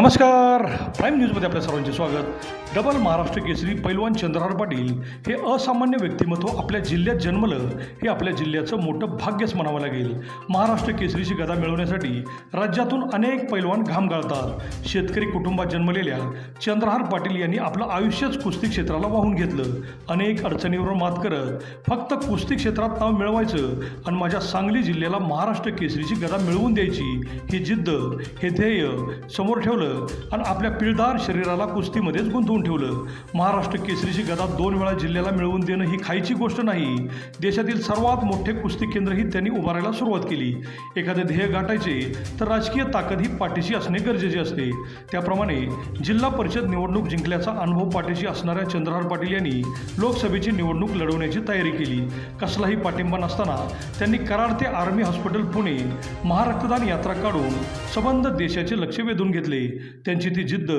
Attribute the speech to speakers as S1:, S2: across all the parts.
S1: नमस्कार. प्राईम न्यूजमध्ये आपल्या सर्वांचे स्वागत. डबल महाराष्ट्र केसरी पैलवान चंद्रहार पाटील हे असामान्य व्यक्तिमत्व आपल्या जिल्ह्यात जन्मलं हे आपल्या जिल्ह्याचं मोठं भाग्यच म्हणावं लागेल. महाराष्ट्र केसरीची गदा मिळवण्यासाठी राज्यातून अनेक पैलवान घाम गाळतात. शेतकरी कुटुंबात जन्मलेल्या चंद्रहार पाटील यांनी आपलं आयुष्यच कुस्ती क्षेत्राला वाहून घेतलं. अनेक अडचणीवर मात करत फक्त कुस्ती क्षेत्रात नाव मिळवायचं आणि माझ्या सांगली जिल्ह्याला महाराष्ट्र केसरीची गदा मिळवून द्यायची ही जिद्द हे ध्येय समोर ठेवलं आणि आपल्या पिळदार शरीराला कुस्तीमध्येच गुंतवून ठेवलं. महाराष्ट्र केसरीची गदा दोन वेळा जिल्ह्याला मिळवून देणं ही खायची गोष्ट नाही. देशातील सर्वात मोठे कुस्ती केंद्रही त्यांनी उभारायला सुरुवात केली. एखादे ध्येय गाठायचे तर राजकीय ताकद ही पाठीशी असणे गरजेचे असते. त्याप्रमाणे जिल्हा परिषद निवडणूक जिंकल्याचा अनुभव पाठीशी असणाऱ्या चंद्रहार पाटील यांनी लोकसभेची निवडणूक लढवण्याची तयारी केली. कसलाही पाठिंबा नसताना त्यांनी कराड ते आर्मी हॉस्पिटल पुणे महारक्तदान यात्रा काढून संबंध देशाचे लक्ष वेधून घेतले. त्यांची ती जिद्द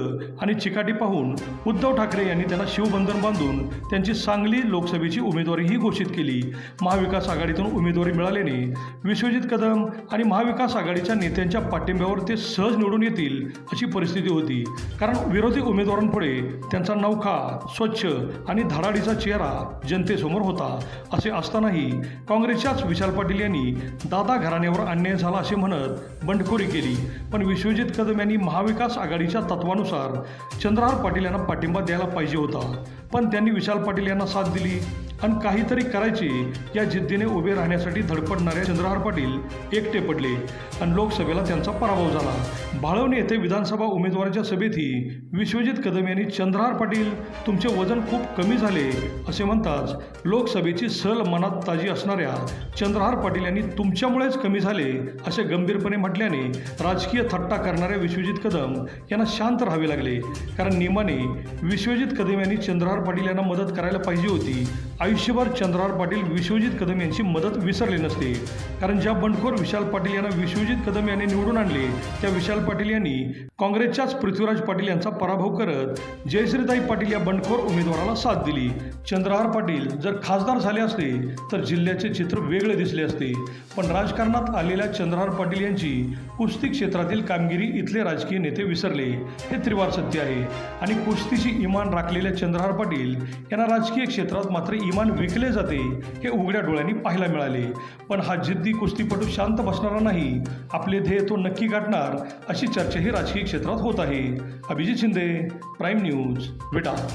S1: आणि चिकाटी पाहून उद्धव ठाकरे यांनी त्यांना शिवबंधन बांधून त्यांची सांगली लोकसभेची उमेदवारीही घोषित केली. महाविकास आघाडीतून उमेदवारी मिळाल्याने विश्वजित कदम आणि महाविकास आघाडीच्या नेत्यांच्या पाठिंब्यावर ते सहज निवडून येतील अशी परिस्थिती होती. कारण विरोधी उमेदवारांपुढे त्यांचा नौखा स्वच्छ आणि धडाडीचा चेहरा जनतेसमोर होता असे असतानाही काँग्रेसच्याच विशाल पाटील यांनी दादा घराण्यावर अन्याय झाला असे म्हणत बंडखोरी केली. पण विश्वजित कदम यांनी महाविकास आघाडीच्या तत्वानुसार चंद्रहार पाटील यांना पाठिंबा द्यायला पाहिजे होता. पण त्यांनी विशाल पाटील यांना साथ दिली. आणि काहीतरी करायची या जिद्दीने उभे राहण्यासाठी धडपडणाऱ्या चंद्रहार पाटील एकटे पडले आणि लोकसभेला त्यांचा पराभव झाला. बाळवणे येथे विधानसभा उमेदवाराच्या सभेतही विश्वजित कदम यांनी चंद्रहार पाटील तुमचे वजन खूप कमी झाले असे म्हणताच लोकसभेची सल मनात ताजी असणाऱ्या चंद्रहार पाटील यांनी तुमच्यामुळेच कमी झाले असे गंभीरपणे म्हटल्याने राजकीय थट्टा करणाऱ्या विश्वजित कदम यांना शांत राहावे लागले. कारण नियमाने विश्वजित कदम यांनी चंद्रहार पाटील यांना मदत करायला पाहिजे होती आयुष्यभर चंद्रार पाटील विश्वजित कदम यांची मदत विसरली नसते. कारण ज्या बंडखोर विशाल पाटील यांना विश्वजित कदम यांनी निवडून आणले त्या विशाल पाटील यांनी काँग्रेसच्याच पृथ्वीराज पाटील यांचा पराभव करत जयश्रीताई पाटील या बंडखोर उमेदवाराला साथ दिली. चंद्रहार पाटील जर खासदार झाले असते तर जिल्ह्याचे चित्र वेगळे दिसले असते. पण राजकारणात आलेल्या चंद्रहार पाटील यांची कुस्ती क्षेत्रातील कामगिरी इथले राजकीय नेते विसरले. हे त्रिवार सत्य आहे. आणि कुस्तीची इमान राखलेल्या चंद्रहार पाटील यांना राजकीय क्षेत्रात मात्र इमान विकले जाते हे उघड्या डोळ्यांनी पाहायला मिळाले. पण हा जिद्दी कुस्तीपटू शांत बसणारा नाही. आपले ध्येय तो नक्की गाठणार अशी चर्चाही राजकीय क्षेत्रात होत आहे. Abhijit Shinde prime news Vita.